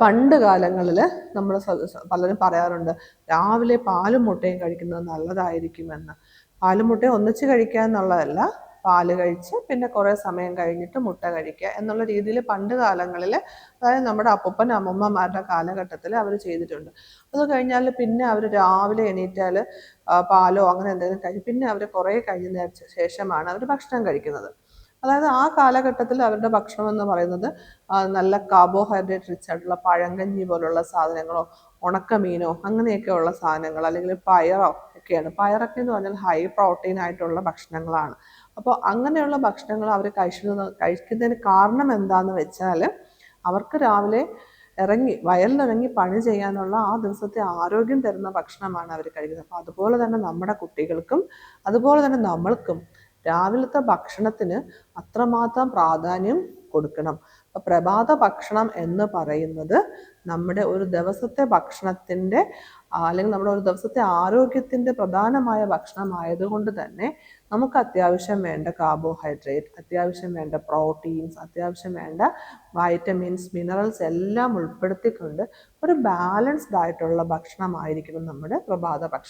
പണ്ട് കാലങ്ങളിൽ നമ്മൾ പലരും പറയാറുണ്ട് രാവിലെ പാലും മുട്ടയും കഴിക്കുന്നത് നല്ലതായിരിക്കുമെന്ന്. പാലും മുട്ടയും ഒന്നിച്ച് കഴിക്കുക എന്നുള്ളതല്ല പാൽ കഴിച്ച് പിന്നെ കുറേ സമയം കഴിഞ്ഞിട്ട് മുട്ട കഴിക്കുക എന്നുള്ള രീതിയിൽ പണ്ട് കാലങ്ങളിൽ അതായത് നമ്മുടെ അപ്പൂപ്പൻ അമ്മമ്മമാരുടെ കാലഘട്ടത്തിൽ അവർ ചെയ്തിട്ടുണ്ട്. അത് കഴിഞ്ഞാൽ പിന്നെ അവർ രാവിലെ എണീറ്റാൽ പാലോ അങ്ങനെ എന്തെങ്കിലും കഴിക്കും പിന്നെ അവർ കുറേ കഴിഞ്ഞ ശേഷമാണ് അവർ ഭക്ഷണം കഴിക്കുന്നത്. അതായത് ആ കാലഘട്ടത്തിൽ അവരുടെ ഭക്ഷണം എന്ന് പറയുന്നത് നല്ല കാർബോഹൈഡ്രേറ്റ് റിച്ച് ആയിട്ടുള്ള പഴങ്കഞ്ഞി പോലുള്ള സാധനങ്ങളോ ഉണക്കമീനോ അങ്ങനെയൊക്കെയുള്ള സാധനങ്ങൾ അല്ലെങ്കിൽ പയറോ ഒക്കെയാണ്. പയറൊക്കെ എന്ന് പറഞ്ഞാൽ ഹൈ പ്രോട്ടീൻ ആയിട്ടുള്ള ഭക്ഷണങ്ങളാണ്. അപ്പോൾ അങ്ങനെയുള്ള ഭക്ഷണങ്ങൾ അവർ കഴിക്കുന്ന കഴിക്കുന്നതിന് കാരണം എന്താണെന്ന് വെച്ചാൽ അവർക്ക് രാവിലെ ഇറങ്ങി വയലിലിറങ്ങി പണി ചെയ്യാനുള്ള ആ ദിവസത്തെ ആരോഗ്യം തരുന്ന ഭക്ഷണമാണ് അവർ കഴിക്കുന്നത്. അപ്പോൾ അതുപോലെ തന്നെ നമ്മുടെ കുട്ടികൾക്കും അതുപോലെ തന്നെ നമ്മൾക്കും രാവിലത്തെ ഭക്ഷണത്തിന് അത്രമാത്രം പ്രാധാന്യം കൊടുക്കണം. അപ്പം പ്രഭാത ഭക്ഷണം എന്ന് പറയുന്നത് നമ്മുടെ ഒരു ദിവസത്തെ ഭക്ഷണത്തിന്റെ അല്ലെങ്കിൽ നമ്മുടെ ഒരു ദിവസത്തെ ആരോഗ്യത്തിന്റെ പ്രധാനമായ ഭക്ഷണമായതുകൊണ്ട് തന്നെ നമുക്ക് അത്യാവശ്യം വേണ്ട കാർബോഹൈഡ്രേറ്റ് അത്യാവശ്യം വേണ്ട പ്രോട്ടീൻസ് അത്യാവശ്യം വേണ്ട വൈറ്റമിൻസ് മിനറൽസ് എല്ലാം ഉൾപ്പെടുത്തിക്കൊണ്ട് ഒരു ബാലൻസ്ഡ് ആയിട്ടുള്ള ഭക്ഷണമായിരിക്കണം നമ്മുടെ പ്രഭാത ഭക്ഷണം.